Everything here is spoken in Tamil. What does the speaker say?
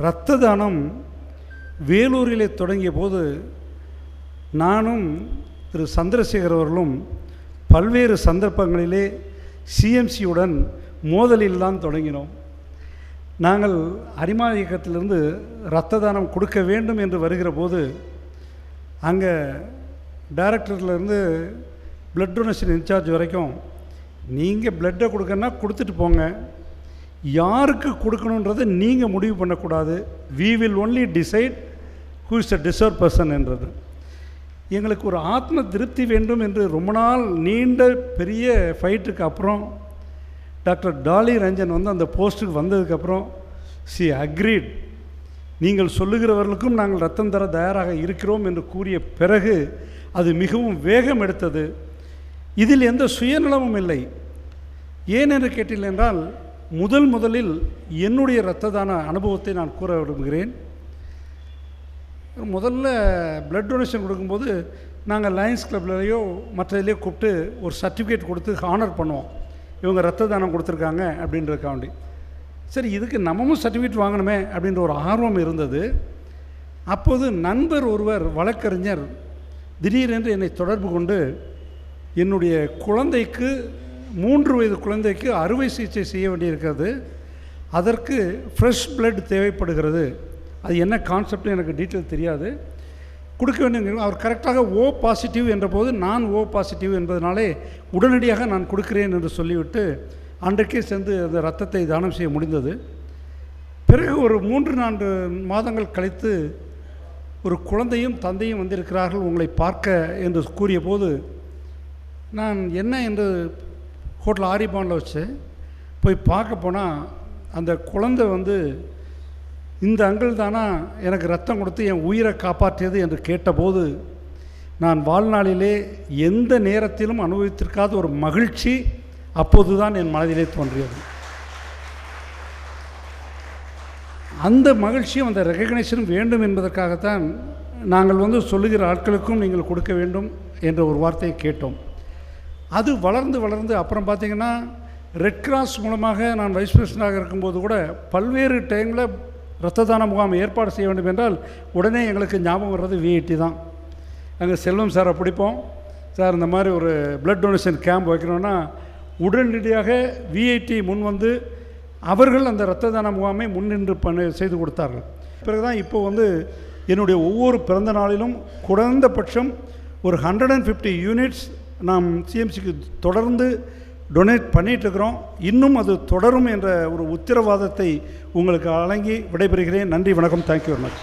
இரத்த தானம் வேலூரிலே தொடங்கிய போது நானும் திரு சந்திரசேகர் அவர்களும் பல்வேறு சந்தர்ப்பங்களிலே சிஎம்சியுடன் மோதலில் தான் தொடங்கினோம். நாங்கள் அரிமா இயக்கத்திலிருந்து இரத்த தானம் கொடுக்க வேண்டும் என்று வருகிற போது அங்கே டைரக்டர்லேருந்து பிளட் டொனேஷன் இன்சார்ஜ் வரைக்கும் நீங்கள் பிளட்டை கொடுக்கணுன்னா கொடுத்துட்டு போங்க. யாருக்கு கொடுக்கணுன்றதை நீங்கள் முடிவு பண்ணக்கூடாது. We will only decide who is a deserve person என்றது. எங்களுக்கு ஒரு ஆத்ம திருப்தி வேண்டும் என்று ரொம்ப நாள் நீண்ட பெரிய ஃபைட்டுக்கு அப்புறம் டாக்டர் டாலி ரஞ்சன் வந்து அந்த போஸ்ட்டுக்கு வந்ததுக்கப்புறம் சி அக்ரீட் நீங்கள் சொல்லுகிறவர்களுக்கும் நாங்கள் ரத்தம் தர தயாராக இருக்கிறோம் என்று கூறிய பிறகு அது மிகவும் வேகம் எடுத்தது. இதில் எந்த சுயநலமும் இல்லை. ஏன் என்று கேட்டீர்கள் என்றால் முதல் முதலில் என்னுடைய இரத்த தான அனுபவத்தை நான் கூற விரும்புகிறேன். முதல்ல பிளட் டொனேஷன் கொடுக்கும்போது நாங்கள் லயன்ஸ் கிளப்லேயோ மற்றதுலையோ கூப்பிட்டு ஒரு சர்டிஃபிகேட் கொடுத்து ஹானர் பண்ணுவோம். இவங்க ரத்த தானம் கொடுத்துருக்காங்க அப்படின்றதுக்காண்டி. சரி இதுக்கு நம்மமும் சர்டிஃபிகேட் வாங்கணுமே அப்படின்ற ஒரு ஆர்வம் இருந்தது. அப்போது நண்பர் ஒருவர் வழக்கறிஞர் திடீரென்று என்னை தொடர்பு கொண்டு என்னுடைய குழந்தைக்கு மூன்று வயது குழந்தைக்கு அறுவை சிகிச்சை செய்ய வேண்டியிருக்கிறது. அதற்கு ஃப்ரெஷ் பிளட் தேவைப்படுகிறது. அது என்ன கான்செப்ட்னு எனக்கு டீட்டெயில் தெரியாது. கொடுக்க வேண்டும் அவர் கரெக்டாக ஓ பாசிட்டிவ் என்ற போது நான் ஓ பாசிட்டிவ் என்பதனாலே உடனடியாக நான் கொடுக்கிறேன் என்று சொல்லிவிட்டு அன்றைக்கே சேர்ந்து அந்த ரத்தத்தை தானம் செய்ய முடிந்தது. பிறகு ஒரு மூன்று நான்கு மாதங்கள் கழித்து ஒரு குழந்தையும் தந்தையும் வந்திருக்கிறார்கள் உங்களை பார்க்க என்று கூறிய போது நான் என்ன என்று ஹோட்டல் ஆரிபானில் வச்சு போய் பார்க்க போனால் அந்த குழந்தை வந்து இந்த அங்கிள் தானா? எனக்கு ரத்தம் கொடுத்து என் உயிரை காப்பாற்றியது என்று கேட்டபோது நான் வாழ்நாளிலே எந்த நேரத்திலும் அனுபவித்திருக்காத ஒரு மகிழ்ச்சி அப்போது தான் என் மனதிலே தோன்றியது. அந்த மகிழ்ச்சியும் அந்த ரெகக்னேஷனும் வேண்டும் என்பதற்காகத்தான் நாங்கள் வந்து சொல்லுகிற ஆட்களுக்கும் நீங்கள் கொடுக்க வேண்டும் என்ற ஒரு வார்த்தையை கேட்டோம். அது வளர்ந்து வளர்ந்து அப்புறம் பார்த்திங்கன்னா ரெட் கிராஸ் மூலமாக நான் வைஸ் பிரசிடண்டாக இருக்கும்போது கூட பல்வேறு டைமில் இரத்த தான முகாம் ஏற்பாடு செய்ய வேண்டும் என்றால் உடனே எங்களுக்கு ஞாபகம் வர்றது விஐடி தான். அங்கே செல்வம் சாரை பிடிப்போம். சார் இந்த மாதிரி ஒரு பிளட் டொனேஷன் கேம்ப் வைக்கணும்னா உடனடியாக விஐடி முன் வந்து அவர்கள் அந்த இரத்த தான முகாமை முன்னின்று பண்ண செய்து கொடுத்தார்கள். பிறகு தான் இப்போ வந்து என்னுடைய ஒவ்வொரு பிறந்த நாளிலும் குறைந்தபட்சம் ஒரு ஹண்ட்ரட் அண்ட் ஃபிஃப்டி யூனிட்ஸ் நாம் சிஎம்சிக்கு தொடர்ந்து டொனேட் பண்ணிகிட்ருக்கிறோம் இன்னும் அது தொடரும் என்ற ஒரு உத்தரவாதத்தை உங்களுக்கு வழங்கி விடைபெறுகிறேன். நன்றி வணக்கம். Thank you very much